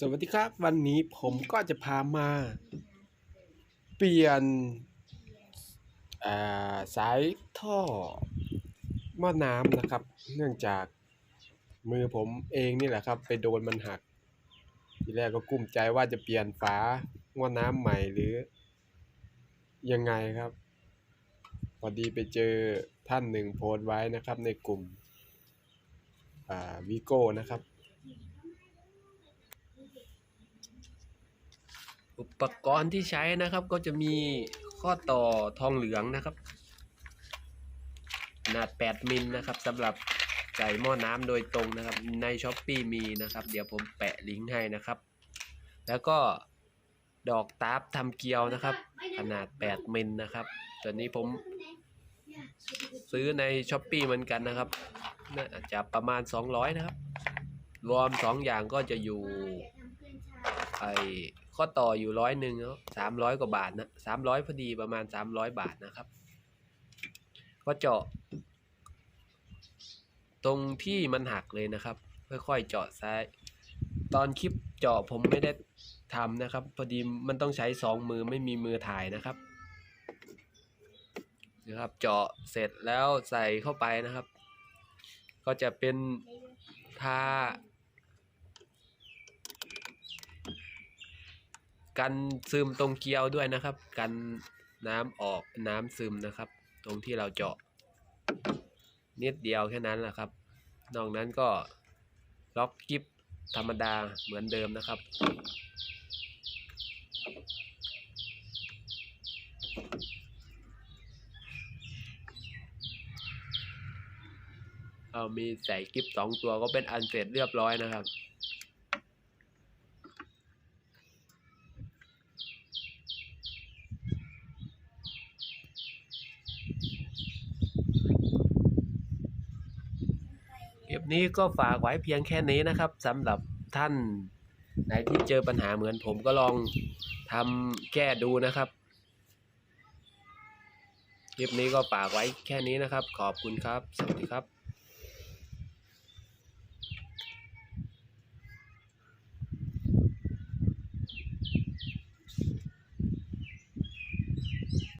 สวัสดีครับวันนี้ผมก็จะพามา เปลี่ยนาสายท่อหม้อน้ำนะครับ เนื่องจากมือผมเองนี่แหละครับ ไปโดนมันหัก ทีแรกก็กุ้มใจว่าจะเปลี่ยนฝาหม้อน้ำใหม่หรือ ยังไงครับ พอดีไปเจอท่านหนึ่งโพสต์ไว้นะครับในกลุ่มวิโก้นะครับ อุปกรณ์ที่ใช้นะครับก็จะมีข้อต่อทองเหลืองนะครับ ขนาด 8 มิลนะครับสำหรับใส่หม้อน้ำโดยตรงนะครับ ในช้อปปีมีนะครับ เดี๋ยวผมแปะลิงก์ให้นะครับ แล้วก็ดอกตาร์ฟทำเกลียวนะครับ ขนาด 8 มิลนะครับตัวนี้ผมซื้อในช้อปปีเหมือนกันนะครับน่าจะประมาณ 200 นะครับ รวม 2 อย่างก็จะอยู่ไอ ข้อต่ออยู่ร้อยหนึ่งแล้วสามร้อยกว่าบาทนะสามร้อยพอดีประมาณสามร้อยบาทนะครับ ก็เจาะ ตรงที่มันหักเลยนะครับ ค่อยๆเจาะซ้าย ตอนคลิปเจาะผมไม่ได้ทำนะครับ พอดีมันต้องใช้สองมือไม่มีมือถ่ายนะครับนะครับ เจาะเสร็จแล้วใส่เข้าไปนะครับ ก็จะเป็นทา กันซึมตรงเกลียวด้วยนะครับ กันน้ำออกน้ำซึมนะครับ ตรงที่เราเจาะ นิดเดียวแค่นั้นแหละครับ นอกนั้นก็ล็อกกิฟธรรมดาเหมือนเดิมนะครับ เอามีใส่กิฟสองตัวก็เป็นอันเสร็จเรียบร้อยนะครับ นี้ก็ฝากไว้เพียงแค่นี้นะครับสำหรับท่านไหนที่เจอปัญหาเหมือนผมก็ลองทำแก้ดูนะครับคลิปนี้ก็ฝากไว้แค่นี้นะครับ ขอบคุณครับ สวัสดีครับ